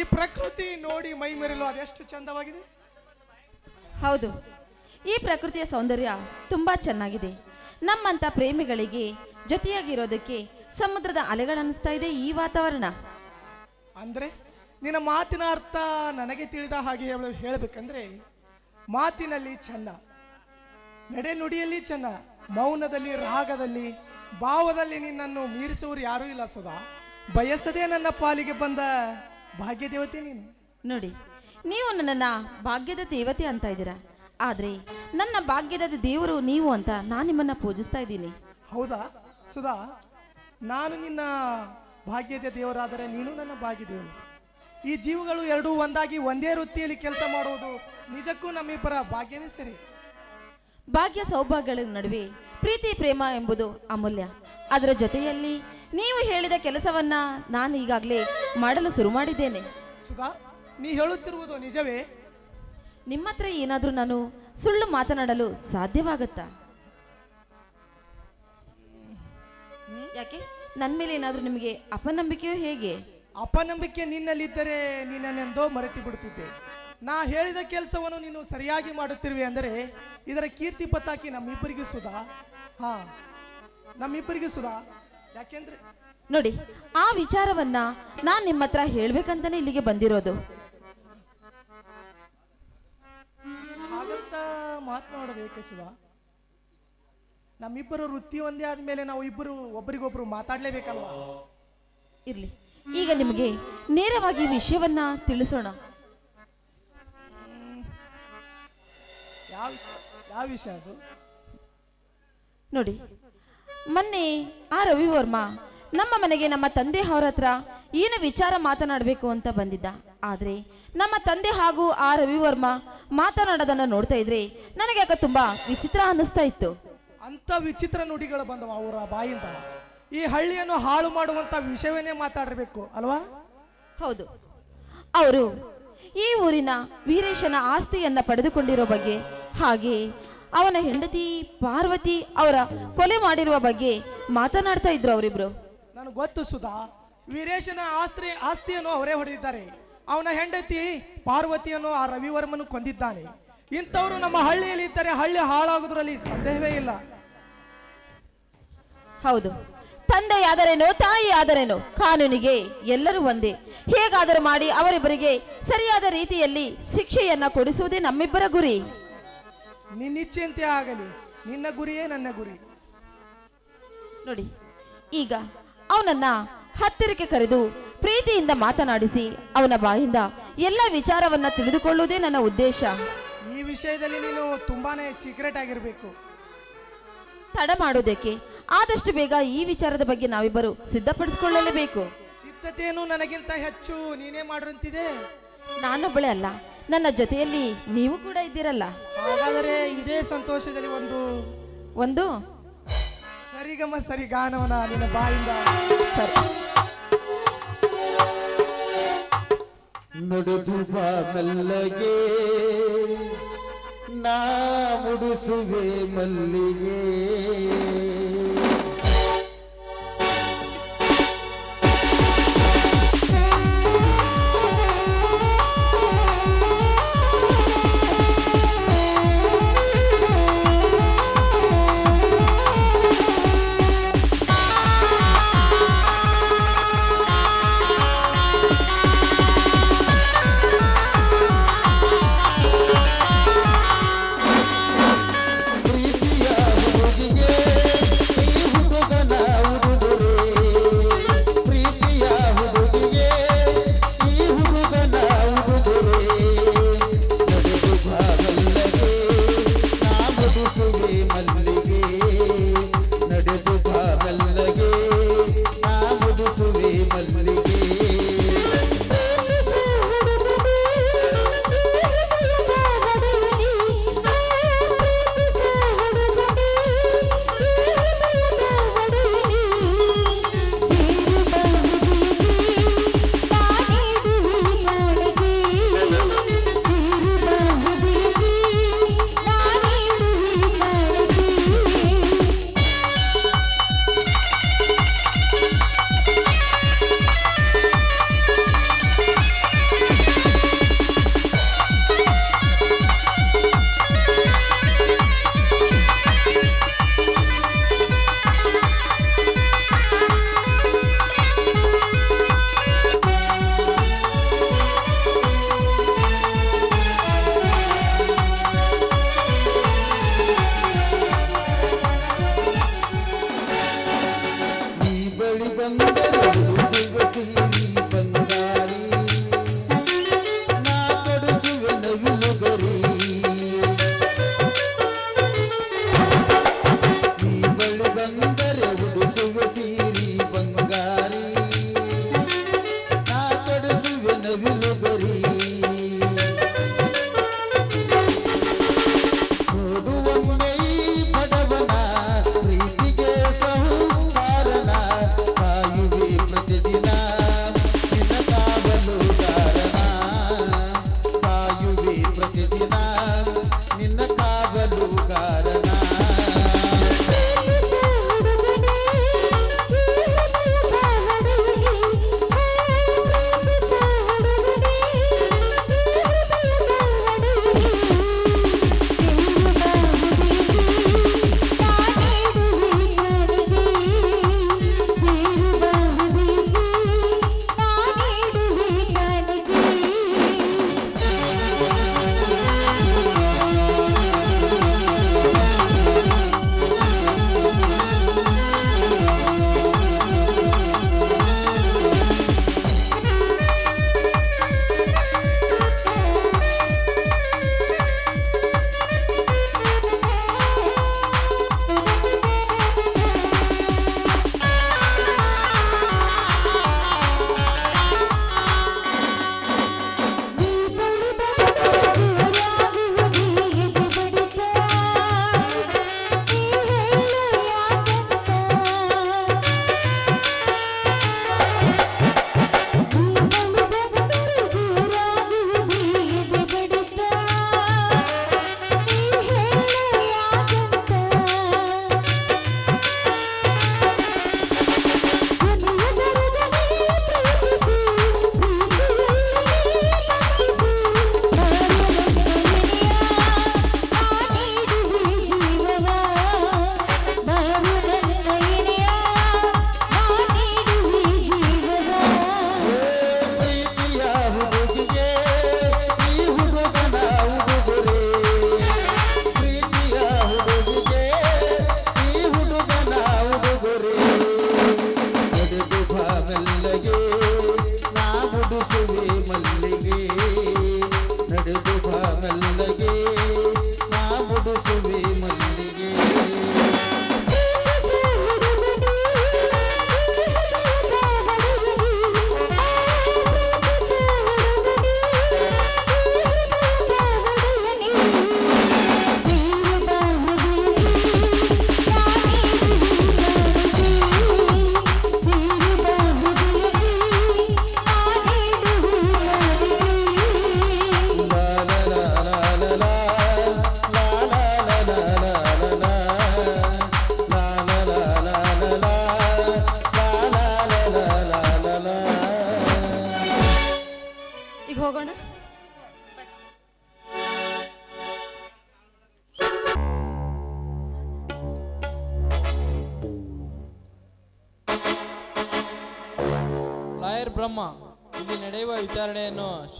ಈ ಪ್ರಕೃತಿ ನೋಡಿ ಮೈ ಮೆರಲು ಅದೆಷ್ಟು ಚಂದವಾಗಿದೆ? ಹೌದು. ಈ ಪ್ರಕೃತಿಯ ಸೌಂದರ್ಯ ತುಂಬಾ ಚೆನ್ನಾಗಿದೆ. ನಮ್ಮಂತ ಪ್ರೇಮಿಗಳಿಗೆ ಜೊತೆಯಾಗಿರೋದಕ್ಕೆ ಸಮುದ್ರದ ಅಲೆಗಳನ್ನಿಸ್ತಾ ಇದೆ ಈ ವಾತಾವರಣ. ಅಂದ್ರೆ ನಿನ್ನ ಮಾತಿನ ಅರ್ಥ ನನಗೆ ತಿಳಿದ ಹಾಗೆ ಹೇಳ ಹೇಳಬೇಕಂದ್ರೆ ಮಾತಿನಲ್ಲಿ ಚಂದ ನಡೆ ನುಡಿಯಲ್ಲಿ ಚಂದ ಮೌನದಲ್ಲಿ ರಾಗದಲ್ಲಿ ಭಾವದಲ್ಲಿ ನಿನ್ನನ್ನು ಮೀರಿಸುವವರು ಯಾರೂ ಇಲ್ಲ ಸದಾ. ಬಯಸದೇ ನನ್ನ ಪಾಲಿಗೆ ಬಂದ ಭಾಗ್ಯ ದೇವತೆ ನೀನು. ನೋಡಿ ನೀವು ನನ್ನನ್ನ ಭಾಗ್ಯದ ದೇವತೆ ಅಂತ ಇದ್ದೀರಾ? ಆದರೆ ನನ್ನ ಭಾಗ್ಯದ ದೇವರು ನೀವು ಅಂತ ನಾನು ನಿಮ್ಮನ್ನ ಪೂಜಿಸ್ತಾ ಇದ್ದೀನಿ. ಹೌದಾ? ಸುಧಾ ನಾನು ನಿನ್ನ ಭಾಗ್ಯದ ದೇವರಾದರೆ ನೀನು ನನ್ನ ಭಾಗ್ಯ ದೇವರು ಈ ಜೀವಗಳು ಎರಡೂ ಒಂದಾಗಿ ಒಂದೇ ವೃತ್ತಿಯಲ್ಲಿ ಕೆಲಸ ಮಾಡುವುದು ನಿಜಕ್ಕೂ ನಮ್ಮಿಬ್ಬರ ಭಾಗ್ಯವೇ ಸರಿ? ಭಾಗ್ಯ ಸೌಭಾಗ್ಯಗಳ ನಡುವೆ ಪ್ರೀತಿ ಪ್ರೇಮ ಎಂಬುದು ಅಮೂಲ್ಯ. ಅದರ ಜೊತೆಯಲ್ಲಿ ನೀವು ಹೇಳಿದ ಕೆಲಸವನ್ನ ನಾನು ಈಗಾಗಲೇ ಮಾಡಲು ಶುರು ಮಾಡಿದ್ದೇನೆ. ಸುಧಾ ನೀ ಹೇಳುತ್ತಿರುವುದು ನಿಜವೇ? ನಿಮ್ಮ ಹತ್ರ ಏನಾದರೂ ನಾನು ಸುಳ್ಳು ಮಾತನಾಡಲು ಸಾಧ್ಯವಾಗುತ್ತಾ? ಯಾಕೆ? ನನ್ನ ಮೇಲೆ ಏನಾದರೂ ನಿಮಗೆ ಅಪನಂಬಿಕೆಯೋ ಹೇಗೆ? ಅಪನಂಬಿಕೆ ನಿನ್ನಲ್ಲಿದ್ದರೆ ನಿನ್ನನ್ನೆಂದೋ ಮರೆತು ಬಿಡುತ್ತಿದ್ದೆ ನಾ ಹೇಳಿದ ಕೆಲಸವನ್ನು ನೀನು ಸರಿಯಾಗಿ ಮಾಡುತ್ತಿರುವೆ ಅಂದರೆ ಇದರ ಕೀರ್ತಿ ಪತಾಕಿ ನಮ್ಮಿಬ್ಬರಿಗೆ ಸುಧಾ. ಹಾ ನಮ್ಮಿಬ್ಬರಿಗೆ ಸುಧಾ. ಯಾಕೆಂದ್ರೆ ನೋಡಿ ಆ ವಿಚಾರವನ್ನ ನಾನು ನಿಮ್ಮ ಹತ್ರ ಹೇಳ್ಬೇಕಂತಾನೆ ಇಲ್ಲಿಗೆ ಬಂದಿರೋದು. ಹಾಗಂತ ಮಾತನಾಡಬೇಕೆ ಸುಧಾ ನಮ್ಮಿಬ್ಬರು ವೃತ್ತಿ ಒಂದೇ ಆದ್ಮೇಲೆ ನಾವು ಇಬ್ಬರು ಒಬ್ಬರಿಗೊಬ್ರು ಮಾತಾಡ್ಲೇಬೇಕಲ್ವಾ? ಇರ್ಲಿ ಈಗ ನಿಮಗೆ ನೇರವಾಗಿ ವಿಷಯವನ್ನ ತಿಳಿಸೋಣ. ಯಾವ ಯಾವ ವಿಷಯ ಅದು? ನೋಡಿ ಮೊನ್ನೆ ಆ ರವಿ ವರ್ಮ ನಮ್ಮ ಮನೆಗೆ ನಮ್ಮ ತಂದೆ ಅವರ ಹತ್ರ ಏನು ವಿಚಾರ ಮಾತನಾಡಬೇಕು ಅಂತ ಬಂದಿದ್ದ. ಆದರೆ ನಮ್ಮ ತಂದೆ ಹಾಗೂ ಆ ರವಿ ವರ್ಮ ಮಾತನಾಡೋದನ್ನ ನೋಡ್ತಾ ಇದ್ರೆ ನನಗೆ ಯಾಕೆ ತುಂಬಾ ವಿಚಿತ್ರ ಅನ್ನಿಸ್ತಾ ಇತ್ತು. ಅಂತ ವಿಚಿತ್ರ ನುಡಿಗಳು ಬಂದವ ಅವರ ಬಾಯಿಂದ. ಈ ಹಳ್ಳಿಯನ್ನು ಹಾಳು ಮಾಡುವಂತ ವಿಷಯವನ್ನೇ ಮಾತಾಡಬೇಕು ಅಲ್ವಾ? ಹೌದು. ಅವರು ಈ ಊರಿನ ವೀರೇಶನ ಆಸ್ತಿಯನ್ನ ಪಡೆದುಕೊಂಡಿರೋ ಬಗ್ಗೆ ಹಾಗೆ ಅವನ ಹೆಂಡತಿ ಪಾರ್ವತಿ ಅವರ ಕೊಲೆ ಮಾಡಿರುವ ಬಗ್ಗೆ ಮಾತನಾಡ್ತಾ ಇದ್ರು ಅವರಿಬ್ರು. ನನಗೆ ಗೊತ್ತು ಸುಧಾ ವೀರೇಶನ ಆಸ್ತಿ ಆಸ್ತಿಯನ್ನು ಅವರೇ ಹೊಡೆದಿದ್ದಾರೆ. ಅವನ ಹೆಂಡತಿ ಪಾರ್ವತಿಯನ್ನು ಆ ರವಿವರ್ಮನು ಕೊಂದಿದ್ದಾನೆ. ಇಂಥವರು ನಮ್ಮ ಹಳ್ಳಿಯಲ್ಲಿ ಇದ್ದರೆ ಹಳ್ಳಿ ಹಾಳಾಗುವುದರಲ್ಲಿ ಸಂದೇಹವೇ ಇಲ್ಲ. ಹೌದು. ತಂದೆಯಾದರೇನು ತಾಯಿ ಆದರೇನು ಕಾನೂನಿಗೆ ಎಲ್ಲರೂ ಒಂದೇ. ಹೇಗಾದರೂ ಮಾಡಿ ಅವರಿಬ್ಬರಿಗೆ ಸರಿಯಾದ ರೀತಿಯಲ್ಲಿ ಶಿಕ್ಷೆಯನ್ನ ಕೊಡಿಸುವುದೇ ನಮ್ಮಿಬ್ಬರ ಗುರಿ. ನಿನ್ನಿಚ್ಛೆಯಂತೆ ಆಗಲಿ. ನಿನ್ನ ಗುರಿಯೇ ನನ್ನ ಗುರಿ. ನೋಡಿ ಈಗ ಅವನನ್ನ ಹತ್ತಿರಕ್ಕೆ ಕರೆದು ಪ್ರೀತಿಯಿಂದ ಮಾತನಾಡಿಸಿ ಅವನ ಬಾಯಿಂದ ಎಲ್ಲ ವಿಚಾರವನ್ನ ತಿಳಿದುಕೊಳ್ಳುವುದೇ ನನ್ನ ಉದ್ದೇಶ. ಈ ವಿಷಯದಲ್ಲಿ ನೀನು ತುಂಬಾನೇ ಸೀಕ್ರೆಟ್ ಆಗಿರಬೇಕು. ತಡ ಮಾಡೋದಕ್ಕೆ ಆದಷ್ಟು ಬೇಗ ಈ ವಿಚಾರದ ಬಗ್ಗೆ ನಾವಿಬ್ಬರು ಸಿದ್ಧಪಡಿಸಿಕೊಳ್ಳಲೇಬೇಕು. ಸಿದ್ಧತೆಯನ್ನು ನನಗಿಂತ ಹೆಚ್ಚು ನೀನೇ ಮಾಡಿರಂತಿದೆ ನಾನೊಬ್ಬಳೆ ಅಲ್ಲ. ನನ್ನ ಜೊತೆಯಲ್ಲಿ ನೀವು ಕೂಡ ಇದ್ದೀರಲ್ಲ? ಹಾಗಾದರೆ ಇದೇ ಸಂತೋಷದಲ್ಲಿ ಒಂದು ಒಂದು? ಸರಿಗಮ ಸರಿ ಗಾನವನ ನಿನ್ನ ಬಾಯಿಂದ. ಸರಿ. ನುಡಿದು ಬಾ ಮೆಲ್ಲಗೆ ನಾ ಮುಡಿಸುವೆ ಮಲ್ಲಿಗೆ.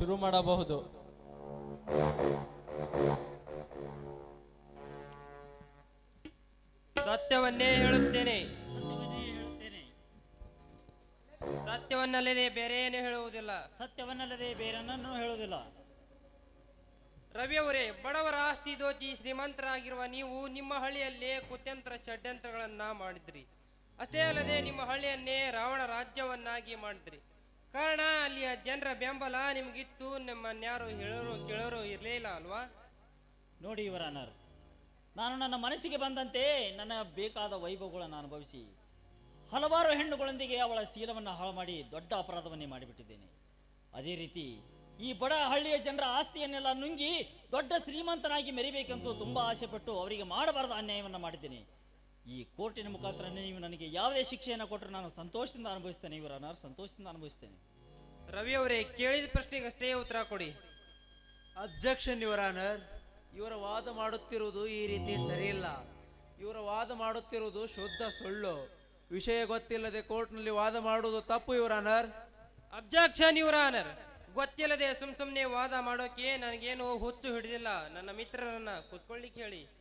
ಶುರು ಮಾಡಬಹುದು. ಸತ್ಯವನ್ನೇ ಹೇಳುತ್ತೇನೆ. ಸತ್ಯವನ್ನೇ ಹೇಳುತ್ತೇನೆ ಸತ್ಯವನ್ನಲ್ಲದೆ ಬೇರೆ ಏನು ಹೇಳುವುದಿಲ್ಲ. ಸತ್ಯವನ್ನಲ್ಲದೆ ಬೇರೆನನ್ನು ಹೇಳುವುದಿಲ್ಲ. ರವಿಯವರೇ ಬಡವರ ಆಸ್ತಿ ದೋಚಿ ಶ್ರೀಮಂತರಾಗಿರುವ ನೀವು ನಿಮ್ಮ ಹಳ್ಳಿಯಲ್ಲೇ ಕುತ್ಯಂತ್ರ ಷಡ್ಯಂತ್ರಗಳನ್ನ ಮಾಡಿದ್ರಿ. ಅಷ್ಟೇ ಅಲ್ಲದೆ ನಿಮ್ಮ ಹಳ್ಳಿಯನ್ನೇ ರಾವಣ ರಾಜ್ಯವನ್ನಾಗಿ ಮಾಡಿದ್ರಿ. ಕಾರಣ ಅಲ್ಲಿಯ ಜನರ ಬೆಂಬಲ ನಿಮಗಿತ್ತು ನಿಮ್ಮನ್ಯಾರು ಹೇಳೋರು, ಕೇಳೋರು ಇಲ್ಲ ಅಲ್ವಾ? ನೋಡಿ ಇವರ ಅನರ್ ನಾನು ನನ್ನ ಮನಸ್ಸಿಗೆ ಬಂದಂತೆ ನನ್ನ ಬೇಕಾದ ವೈಭವಗಳನ್ನು ಅನುಭವಿಸಿ, ಹಲವಾರು ಹೆಣ್ಣುಗಳೊಂದಿಗೆ ಅವಳ ಶೀಲವನ್ನು ಹಾಳು ಮಾಡಿ ದೊಡ್ಡ ಅಪರಾಧವನ್ನೇ ಮಾಡಿಬಿಟ್ಟಿದ್ದೇನೆ. ಅದೇ ರೀತಿ ಈ ಬಡ ಹಳ್ಳಿಯ ಜನರ ಆಸ್ತಿಯನ್ನೆಲ್ಲ ನುಂಗಿ ದೊಡ್ಡ ಶ್ರೀಮಂತನಾಗಿ ಮೆರಿಬೇಕೆಂದು ತುಂಬಾ ಆಸೆಪಟ್ಟು ಅವರಿಗೆ ಮಾಡಬಾರದ ಅನ್ಯಾಯವನ್ನು ಮಾಡಿದ್ದೇನೆ. ಈ ಕೋರ್ಟಿನ ಮುಖಾಂತರ ನೀವು ನನಗೆ ಯಾವುದೇ ಶಿಕ್ಷೆಯನ್ನು ಕೊಟ್ಟರೆ ನಾನು ಸಂತೋಷದಿಂದ ಅನುಭವಿಸ್ತೇನೆ ಇವರ ನಾನು ಸಂತೋಷದಿಂದ ಅನುಭವಿಸ್ತೇನೆ. ರವಿ ಅವರೇ ಕೇಳಿದ ಪ್ರಶ್ನೆಗೆ ಅಷ್ಟೇ ಉತ್ತರ ಕೊಡಿ. ಅಬ್ಜೆಕ್ಷನ್ ಯುವರ್ ಆನರ್ ಇವರ ವಾದ ಮಾಡುತ್ತಿರುವುದು ಈ ರೀತಿ ಸರಿಯಿಲ್ಲ. ಇವರ ವಾದ ಮಾಡುತ್ತಿರುವುದು ಶುದ್ಧ ಸುಳ್ಳು. ವಿಷಯ ಗೊತ್ತಿಲ್ಲದೆ ಕೋರ್ಟ್ನಲ್ಲಿ ವಾದ ಮಾಡುವುದು ತಪ್ಪು your honour. Objection your honour ಗೊತ್ತಿಲ್ಲದೆ ಸುಮ್ ಸುಮ್ಮನೆ ವಾದ ಮಾಡೋಕೆ ನನಗೇನು ಹುಚ್ಚು ಹಿಡಿದಿಲ್ಲ. ನನ್ನ ಮಿತ್ರರನ್ನ ಕೂತ್ಕೊಳ್ಳಿ ಹೇಳಿ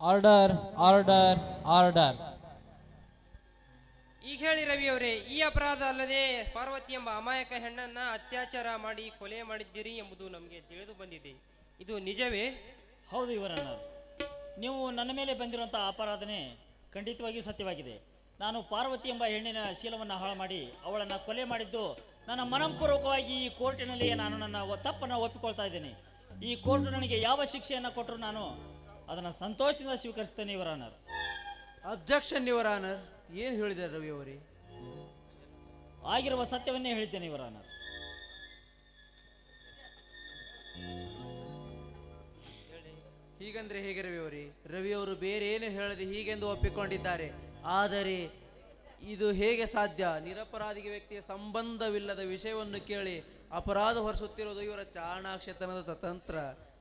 ಆರ್ಡರ್ ಆರ್ಡರ್ ಆರ್ಡರ್. ಈಗ ಹೇಳಿ ರವಿ ಅವರೇ ಈ ಅಪರಾಧ ಅಲ್ಲದೆ ಪಾರ್ವತಿ ಎಂಬ ಅಮಾಯಕ ಹೆಣ್ಣನ್ನ ಅತ್ಯಾಚಾರ ಮಾಡಿ ಕೊಲೆ ಮಾಡಿದ್ದೀರಿ ಎಂಬುದು ನಮಗೆ ತಿಳಿದು ಬಂದಿದೆ. ಇದು ನಿಜವೇ? ಹೌದು ಇವರಣ್ಣ. ನೀವು ನನ್ನ ಮೇಲೆ ಬಂದಿರುವಂತಹ ಅಪರಾಧನೆ ಖಂಡಿತವಾಗಿಯೂ ಸತ್ಯವಾಗಿದೆ. ನಾನು ಪಾರ್ವತಿ ಎಂಬ ಹೆಣ್ಣಿನ ಶೀಲವನ್ನು ಹಾಳು ಮಾಡಿ ಅವಳನ್ನು ಕೊಲೆ ಮಾಡಿದ್ದು ನನ್ನ ಮನಪೂರ್ವಕವಾಗಿ ಈ ಕೋರ್ಟಿನಲ್ಲಿ ನಾನು ನನ್ನ ಒ- ತಪ್ಪನ್ನು ಒಪ್ಪಿಕೊಳ್ತಾ ಇದ್ದೇನೆ. ಈ ಕೋರ್ಟ್ ನನಗೆ ಯಾವ ಶಿಕ್ಷೆಯನ್ನು ಕೊಟ್ಟರು ನಾನು ಅದನ್ನು ಸಂತೋಷದಿಂದ ಸ್ವೀಕರಿಸ್ತೇನೆ ಇವರ ಆನರ್. ಅಬ್ಜೆಕ್ಷನ್ ಯುವರ್ ಆನರ್ ಏನು ಹೇಳಿದ್ದಾರೆ ರವಿ ಅವರೇ? ಆಗಿರುವ ಸತ್ಯವನ್ನೇ ಹೇಳಿದ್ದೇನೆ ಇವರ ಆನರ್. ಹೀಗಂದ್ರೆ ಹೇಗೆ ರವಿ ಅವರೇ? ರವಿ ಅವರು ಬೇರೆ ಏನು ಹೇಳದೆ ಹೀಗೆಂದು ಒಪ್ಪಿಕೊಂಡಿದ್ದಾರೆ. ಆದರೆ ಇದು ಹೇಗೆ ಸಾಧ್ಯ? ನಿರಪರಾಧಿಗೆ ವ್ಯಕ್ತಿಯ ಸಂಬಂಧವಿಲ್ಲದ ವಿಷಯವನ್ನು ಕೇಳಿ ಅಪರಾಧ ಹೊರಿಸುತ್ತಿರುವುದು ಇವರ ಚಾಣಾಕ್ಷತನದ ತಂತ್ರ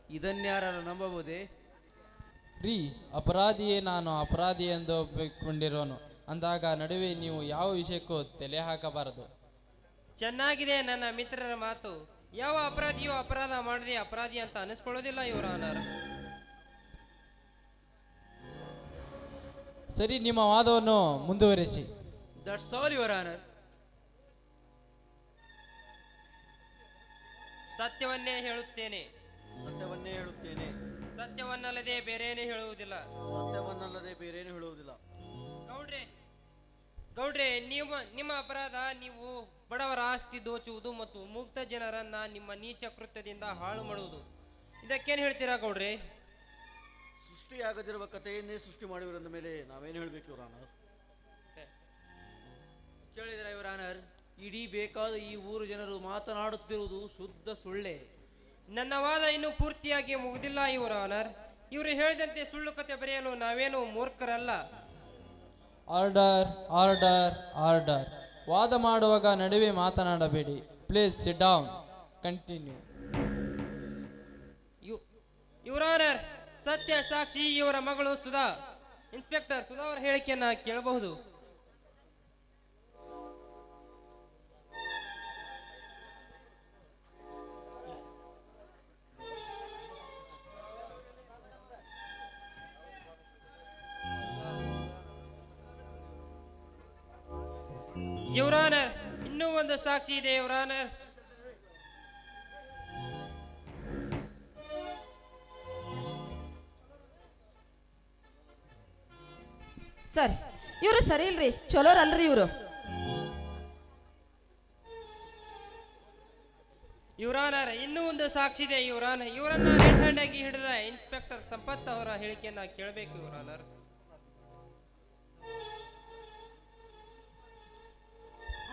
ಇದನ್ಯಾರ ನಂಬಬಹುದೇ? ರೀ ಅಪರಾಧಿಯೇ ನಾನು ಅಪರಾಧಿ ಎಂದು ಒಪ್ಪಿಕೊಂಡಿರೋನು. ಅಂದಾಗ ನಡುವೆ ನೀವು ಯಾವ ವಿಷಯಕ್ಕೂ ತಲೆ ಹಾಕಬಾರದು. ಚೆನ್ನಾಗಿದೆ ನನ್ನ ಮಿತ್ರರ ಮಾತು. ಯಾವ ಅಪರಾಧಿಯು ಅಪರಾಧ ಮಾಡದೆ ಅಪರಾಧಿ ಅಂತ ಅನಿಸ್ಕೊಳ್ಳೋದಿಲ್ಲ ಇವರ ಅನರ್ ಸರಿ ನಿಮ್ಮ ವಾದವನ್ನು ಮುಂದುವರಿಸಿ. That's all your honour. ಸತ್ಯವನ್ನೇ ಹೇಳುತ್ತೇನೆ. ಸತ್ಯವನ್ನೇ ಹೇಳುತ್ತೇನೆ. ಸತ್ಯವನ್ನಲ್ಲದೆ ಬೇರೇನೇ ಹೇಳುವುದಿಲ್ಲ. ಸತ್ಯವನ್ನಲ್ಲದೆ ಬೇರೇನು ಹೇಳುವುದಿಲ್ಲ. ಗೌಡ್ರೆ ಗೌಡ್ರೆ ನಿಮ್ಮ ನಿಮ್ಮ ಅಪರಾಧ ನೀವು ಬಡವರ ಆಸ್ತಿ ದೋಚುವುದು ಮತ್ತು ಮುಕ್ತ ಜನರನ್ನ ನಿಮ್ಮ ನೀಚ ಕೃತ್ಯದಿಂದ ಹಾಳು ಮಾಡುವುದು. ಇದಕ್ಕೇನು ಹೇಳ್ತೀರಾ ಗೌಡ್ರೆ? ಸೃಷ್ಟಿಯಾಗದಿರುವ ಕಥೆಯನ್ನೇ ಸೃಷ್ಟಿ ಮಾಡಿರೋದ್ರ ಮೇಲೆ ನಾವೇನು ಹೇಳಬೇಕು ಇವ್ರಾನ ಕೇಳಿದ್ರ ಇವರ ಆನರ್ ಇಡೀ ಬೇಕಾದ ಈ ಊರು ಜನರು ಮಾತನಾಡುತ್ತಿರುವುದು ಶುದ್ಧ ಸುಳ್ಳೆ. ನನ್ನ ವಾದ ಇನ್ನೂ ಪೂರ್ತಿಯಾಗಿ ಮುಗಿದಿಲ್ಲ ಇವರ ಆನರ್ ಇವರು ಹೇಳಿದಂತೆ ಸುಳ್ಳು ಕತೆ ಬರೆಯಲು ನಾವೇನು ಮೂರ್ಖರಲ್ಲ. ಆರ್ಡರ್ ಆರ್ಡರ್ ಆರ್ಡರ್ ವಾದ ಮಾಡುವಾಗ ನಡುವೆ ಮಾತನಾಡಬೇಡಿ. Please sit down continue your honour ಸತ್ಯ ಸಾಕ್ಷಿ ಇವರ ಮಗಳು ಸುಧಾ. ಇನ್ಸ್ಪೆಕ್ಟರ್ ಸುಧಾ ಅವರ ಹೇಳಿಕೆಯನ್ನ ಕೇಳಬಹುದು. ಯುವರಾನರ್ ಇನ್ನೂ ಒಂದು ಸಾಕ್ಷಿ ಇದೆ ಯುವರಾನರ್ ಸರ್ ಇವರು ಸರಿ ಇಲ್ರಿ ಚಲೋರಲ್ರಿ ಇವರು. ಯುವರಾನರ್ ಇನ್ನೂ ಒಂದು ಸಾಕ್ಷಿ ಇದೆ ಯುವರಾನ್ ಇವರನ್ನ ರೆಡ್ ಹ್ಯಾಂಡ್ ಆಗಿ ಹಿಡಿದ ಇನ್ಸ್ಪೆಕ್ಟರ್ ಸಂಪತ್ ಅವರ ಹೇಳಿಕೆಯನ್ನ ಕೇಳಬೇಕು ಯುವರಾನರ್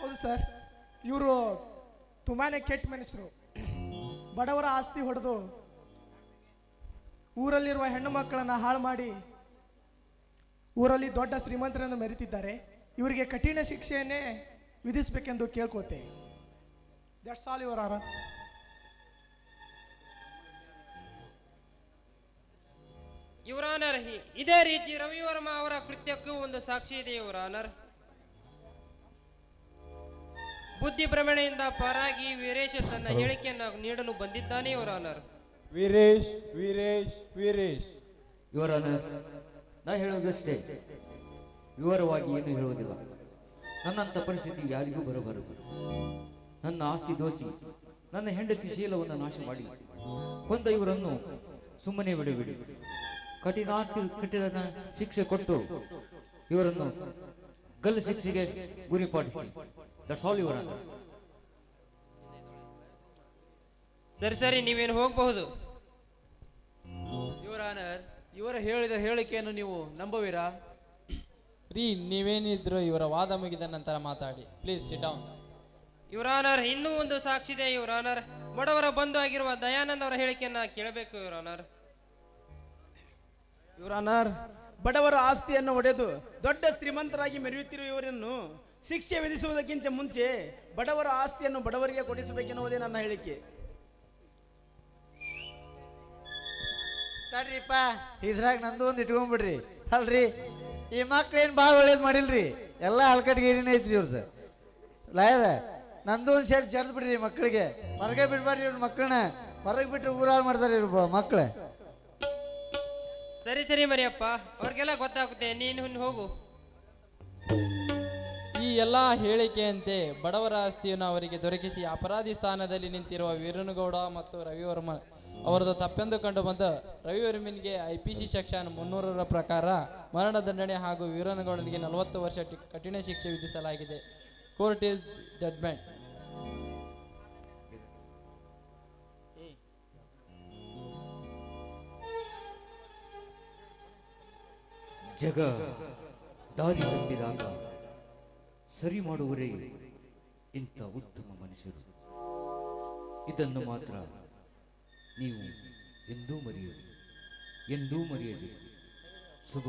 ಹೌದು ಸರ್. ಇವರು ತುಂಬಾನೇ ಕೆಟ್ಟ ಮನುಷ್ಯರು. ಬಡವರ ಆಸ್ತಿ ಹೊಡೆದು ಊರಲ್ಲಿರುವ ಹೆಣ್ಣು ಮಕ್ಕಳನ್ನ ಹಾಳು ಮಾಡಿ ಊರಲ್ಲಿ ದೊಡ್ಡ ಶ್ರೀಮಂತರನ್ನು ಮೆರೀತಿದ್ದಾರೆ. ಇವರಿಗೆ ಕಠಿಣ ಶಿಕ್ಷೆಯನ್ನೇ ವಿಧಿಸಬೇಕೆಂದು ಕೇಳ್ಕೋತೇವೆ ದಟ್ಸ್ ಆಲ್ ಇವರ್ ಇವರ ಇದೇ ರೀತಿ ರವಿವರ್ಮ ಅವರ ಕೃತ್ಯಕ್ಕೂ ಒಂದು ಸಾಕ್ಷಿ ಇದೆ ಯುವರಾನರ್ ಬುದ್ಧಿ ಭ್ರಮಣೆಯಿಂದ ಪರಾಗಿ ವೀರೇಶ ತನ್ನ ಹೇಳಿಕೆಯನ್ನು ನೀಡಲು ಬಂದಿದ್ದಾನೆ ಇವರ ಆನರ್ ವೀರೇಶ್ ವೀರೇಶ್ ವೀರೇಶ್. ಇವರ ನಾ ಹೇಳುವುದಷ್ಟೇ. ವಿವರವಾಗಿ ಏನು ಹೇಳುವುದಿಲ್ಲ. ನನ್ನಂಥ ಪರಿಸ್ಥಿತಿ ಯಾರಿಗೂ ಬರಬಾರದು. ನನ್ನ ಆಸ್ತಿ ದೋಚಿ ನನ್ನ ಹೆಂಡತಿ ಶೀಲವನ್ನು ನಾಶ ಮಾಡಿ ಕೊಂದ ಇವರನ್ನು ಸುಮ್ಮನೆ ಬಿಡಬೇಡಿ. ಕಠಿಣಾತಿ ಕಠಿಣ ಶಿಕ್ಷೆ ಕೊಟ್ಟು ಇವರನ್ನು ಗಲ್ಲು ಶಿಕ್ಷೆಗೆ ಗುರಿಪಾಡಿಸಿ ದಟ್ಸ್ ಆಲ್ ಯುವರ್ ಸರಿ ಸರಿ ನೀವೇನು ಹೋಗಬಹುದು? ಯುವರ್ ಆನರ್ ಇವರ ಹೇಳಿದ ಹೇಳಿಕೆಯನ್ನು ನೀವು ನಂಬುವಿರಾ? ರೀ ನೀವೇನಿದ್ರು ಇವರ ವಾದ ಮುಗಿದ ನಂತರ ಮಾತಾಡಿ. Please sit down your honour ಇನ್ನೂ ಒಂದು ಸಾಕ್ಷಿದೆ ಯುವರ್ ಆನರ್ ಬಡವರ ಬಂಧು ಆಗಿರುವ ದಯಾನಂದ್ ಅವರ ಹೇಳಿಕೆಯನ್ನ ಕೇಳಬೇಕು ಯುವರ್ ಆನರ್ ಇವರನ್ನರ್ ಬಡವರ ಆಸ್ತಿಯನ್ನು ಒಡೆದು ದೊಡ್ಡ ಶ್ರೀಮಂತರಾಗಿ ಮೆರೆಯುತ್ತಿರುವ ಇವರನ್ನು ಶಿಕ್ಷೆ ವಿಧಿಸುವುದಕ್ಕಿಂತ ಮುಂಚೆ ಬಡವರ ಆಸ್ತಿಯನ್ನು ಬಡವರಿಗೆ ಕೊಡಿಸಬೇಕೆನ್ನುವುದೇ ನನ್ನ ಹೇಳಿಕೆ. ತಡ್ರಿಪ್ಪ ಇದ್ರಾಗ ನಂದು ಒಂದು ಇಟ್ಕೊಂಡ್ಬಿಡ್ರಿ ಅಲ್ರಿ ಈ ಮಕ್ಳು ಏನು ಭಾಳ ಒಳ್ಳೇದು ಮಾಡಿಲ್ರಿ? ಎಲ್ಲ ಹಲ್ಕಟ್ಗೇರಿನೇ ಐತ್ರಿ ಇವ್ರದ್ದು ಲಾಯರ ನಂದು ಒಂದು ಸೇರಿ ಜಡ್ದು ಬಿಡ್ರಿ ಮಕ್ಕಳಿಗೆ ಹೊರಗೆ ಬಿಡ್ಬಾರ್ರಿ ಇವ್ರ ಮಕ್ಕಳನ್ನ ಹೊರಗೆ ಬಿಟ್ಟು ಊರಾಳು ಮಾಡ್ತಾರೆ ಇವ್ರ ಮಕ್ಕಳು ಸರಿ ಸರಿ ಮರಿಯಪ್ಪ ಅವ್ರಿಗೆಲ್ಲ ಗೊತ್ತಾಗುತ್ತೆ ನೀನು ಹೋಗು. ಈ ಎಲ್ಲ ಹೇಳಿಕೆಯಂತೆ ಬಡವರ ಆಸ್ತಿಯನ್ನು ಅವರಿಗೆ ದೊರಕಿಸಿ ಅಪರಾಧಿ ಸ್ಥಾನದಲ್ಲಿ ನಿಂತಿರುವ ವೀರನಗೌಡ ಮತ್ತು ರವಿವರ್ಮ ಅವರದು ತಪ್ಪೆಂದು ಕಂಡು ಬಂದ ರವಿವರ್ಮನ್ಗೆ ಐ ಪಿ ಸಿ ಸೆಕ್ಷನ್ ಮುನ್ನೂರರ ಪ್ರಕಾರ ಮರಣದಂಡನೆ ಹಾಗೂ ವೀರನಗೌಡನಿಗೆ ನಲವತ್ತು ವರ್ಷ ಕಠಿಣ ಶಿಕ್ಷೆ ವಿಧಿಸಲಾಗಿದೆ. ಕೋರ್ಟ್ ಇಸ್ ಜಡ್ಮೆಂಟ್ ಜಗ ದಾರಿ ತಪ್ಪಿದಾಗ ಸರಿ ಮಾಡುವರೇ ಇಂಥ ಉತ್ತಮ ಮನುಷ್ಯರು. ಇದನ್ನು ಮಾತ್ರ ನೀವು ಎಂದೂ ಮರೆಯದು ಎಂದೂ ಮರೆಯದಿರಿ ಶುಭ.